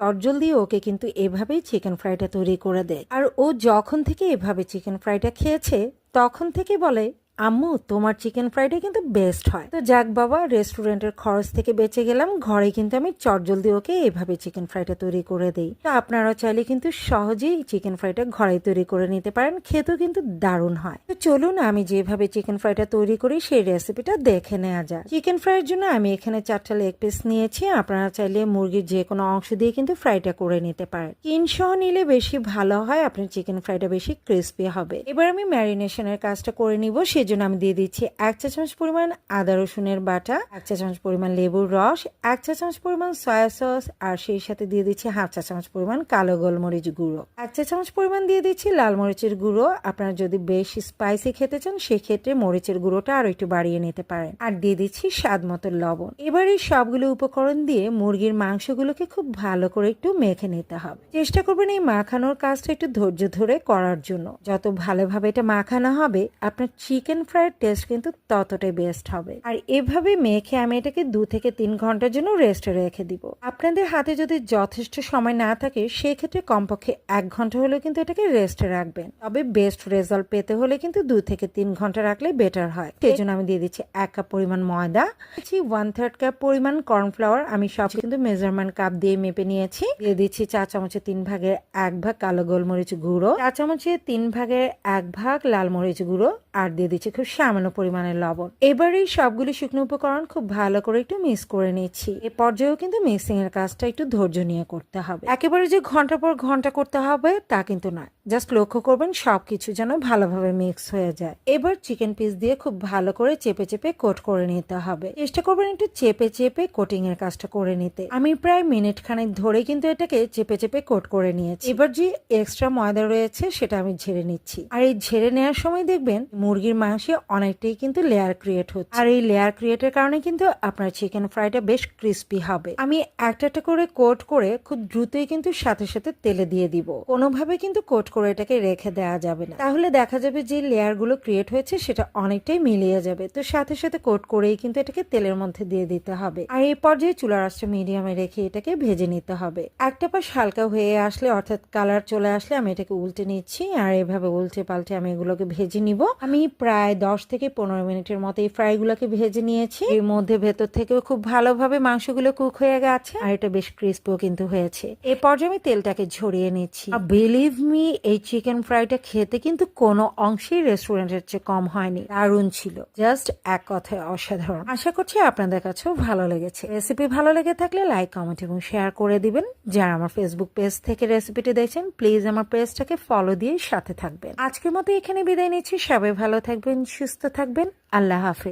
চটজলদি ওকে কিন্তু এভাবেই চিকেন ফ্রাইটা তৈরি করে দেয়। আর ও যখন থেকে এভাবে চিকেন ফ্রাইটা খেয়েছে, তখন থেকে বলে আম্মু, তোমার চিকেন ফ্রাইটা কিন্তু বেস্ট হয়। তো যাক বাবা রেস্টুরেন্টের খরচ থেকে বেঁচে গেলাম। ঘরে কিন্তু আমি চটজলদি ওকে এভাবে চিকেন ফ্রাইটা তৈরি করে দিই। তো আপনারা চাইলে কিন্তু সহজেই চিকেন ফ্রাইটা ঘরে তৈরি করে নিতে পারেন। খেতেও কিন্তু দারুণ হয়। তো চলুন, আমি যেভাবে চিকেন ফ্রাইটা তৈরি করি, সেই রেসিপিটা দেখে নেওয়া যায় চিকেন ফ্রাইয়ের জন্য আমি এখানে চারটা লেগ পিস নিয়েছি। আপনারা চাইলে মুরগির যে কোনো অংশ দিয়ে কিন্তু ফ্রাইটা করে নিতে পারেন। কিন সহ নিলে বেশি ভালো হয়, আপনার চিকেন ফ্রাইটা বেশি ক্রিস্পি হবে। এবার আমি ম্যারিনেশনের কাজটা করে নিব। সেজন্য আমি দিয়ে দিচ্ছি এক চা চামচ পরিমাণ আদা রসুনের বাটা, এক চা চামচ পরিমাণ লেবুর রস, এক চা চামচ পরিমাণ সয়া সস, আর সেই সাথে দিয়ে দিচ্ছি হাফ চা চামচ পরিমাণ কালো গোলমরিচ গুঁড়ো। এক চা চামচ পরিমাণ দিয়ে দিচ্ছি লাল মরিচের গুঁড়ো। আপনারা যদি বেশ স্পাইসি খেতে চান, সেক্ষেত্রে মরিচের গুঁড়োটা আরও একটু বাড়িয়ে নিতে পারেন। আর দিয়ে দিচ্ছি স্বাদ মতো লবণ। এবার এই সবগুলো উপকরণ দিয়ে মুরগির মাংসগুলোকে খুব ভালো করে একটু মেখে নিতে হবে। চেষ্টা করবেন এই মাখানোর কাজটা একটু ধৈর্য ধরে করার জন্য। যত ভালোভাবে এটা মাখানো হবে, আপনার চিকেন ফ্রাইয়ের টেস্ট কিন্তু ততটাই বেস্ট হবে। আর এভাবে মেখে আমি এটাকে দু থেকে তিন ঘণ্টার জন্য রেস্টে রেখে দিব। আপনাদের হাতে যদি যথেষ্ট সময় না থাকে, সেক্ষেত্রে কমপক্ষে এক ঘণ্টা হলেও কিন্তু এটাকে রেস্টে রাখবেন। তবে বেস্ট রেজাল্ট পেতে হলে কিন্তু দু থেকে তিন ঘণ্টা রাখলে বেটার হয়। সেই জন্য আমি দিয়ে দিচ্ছি এক কাপ পরিমাণ ময়দা, দিচ্ছি ওয়ান থার্ড কাপ পরিমাণ কর্নফ্লাওয়ার আমি সব কিন্তু মেজারমেন্ট কাপ দিয়ে মেপে নিয়েছি। দিয়ে দিচ্ছি চা চামচের তিন ভাগের এক ভাগ কালো গোলমরিচ গুঁড়ো, চা চামচের তিন ভাগের এক ভাগ লাল মরিচ গুঁড়ো আর দিয়ে দিচ্ছি খুব সামান্য পরিমাণের লবণ। এবার এই সবগুলি শুকনো উপকরণ খুব ভালো করে একটু মিক্স করে নিচ্ছি। এ পর্যায়েও কিন্তু মিক্সিং এর কাজটা একটু ধৈর্য নিয়ে করতে হবে। একেবারে যে ঘণ্টা পর ঘণ্টা করতে হবে তা কিন্তু নয়। জাস্ট লক্ষ্য করবেন সবকিছু যেন ভালোভাবে মিক্স হয়ে যায়। এবার চিকেন পিস দিয়ে খুব ভালো করে চেপে চেপে কোট করে নিতে হবে। চেষ্টা করবেন একটু চেপে চেপে কোটিং এর কাজটা করে নিতে। আমি প্রায় মিনিট খানেক ধরে কিন্তু এটাকে চেপে চেপে কোট করে নিয়েছি। এবার যে এক্সট্রা ময়দা রয়েছে সেটা আমি ঝেড়ে নিচ্ছি। আর এই ঝেড়ে নেওয়ার সময় দেখবেন মুরগির মাংসে অনেকটাই কিন্তু লেয়ার ক্রিয়েট হচ্ছে। আর এই লেয়ার ক্রিয়েটের কারণে কিন্তু আপনার চিকেন ফ্রাইটা বেশ ক্রিস্পি হবে। আমি একটা একটা করে কোট করে খুব দ্রুতই কিন্তু সাথে সাথে তেলে দিয়ে দিব। কোনোভাবে কিন্তু কোট করে এটাকে রেখে দেওয়া যাবে না। তাহলে দেখা যাবে যে লেয়ারগুলো ক্রিয়েট হয়েছে সেটা অনেকটাই মিলিয়ে যাবে। তো সাথে সাথে কোট করেই কিন্তু এটাকে তেলের মধ্যে দিয়ে দিতে হবে। আর এই পর্যায়ে চুলার আঁচটা মিডিয়ামে রেখে এটাকে ভেজে নিতে হবে। একটা পাশ হালকা হয়ে আসলে, অর্থাৎ কালার চলে আসলে আমি এটাকে উল্টে নিচ্ছি। আর এভাবে উল্টে পাল্টে আমি এগুলোকে ভেজে নিব। আমি প্রায় দশ থেকে পনেরো মিনিটের মতো এই ফ্রাই গুলোকে ভেজে নিয়েছি। এর মধ্যে ভেতর থেকেও খুব ভালোভাবে মাংসগুলো কুক হয়ে গেছে। আর এটা বেশ ক্রিস্পিও কিন্তু হয়েছে। এই পর্যায়ে আমি তেলটাকে ঝরিয়ে নিচ্ছি। বিলিভ মি এই চিকেন ফ্রাইটা খেতে কিন্তু কোনো অংশেই রেস্টুরেন্টের চেয়ে কম হয়নি। দারুণ ছিল। জাস্ট এক কথায় অসাধারণ। আশা করছি আপনাদের কাছেও ভালো লেগেছে। রেসিপি ভালো লেগে থাকলে লাইক কমেন্ট এবং শেয়ার করে দিবেন। যারা আমার ফেসবুক পেজ থেকে রেসিপিটি দেখছেন প্লিজ আমার পেজটাকে ফলো দিয়ে সাথে থাকবেন। আজকের মতো এখানে বিদায় নিচ্ছি। সবাই ভালো থাকবেন, সুস্থ থাকবেন। আল্লাহ হাফেজ।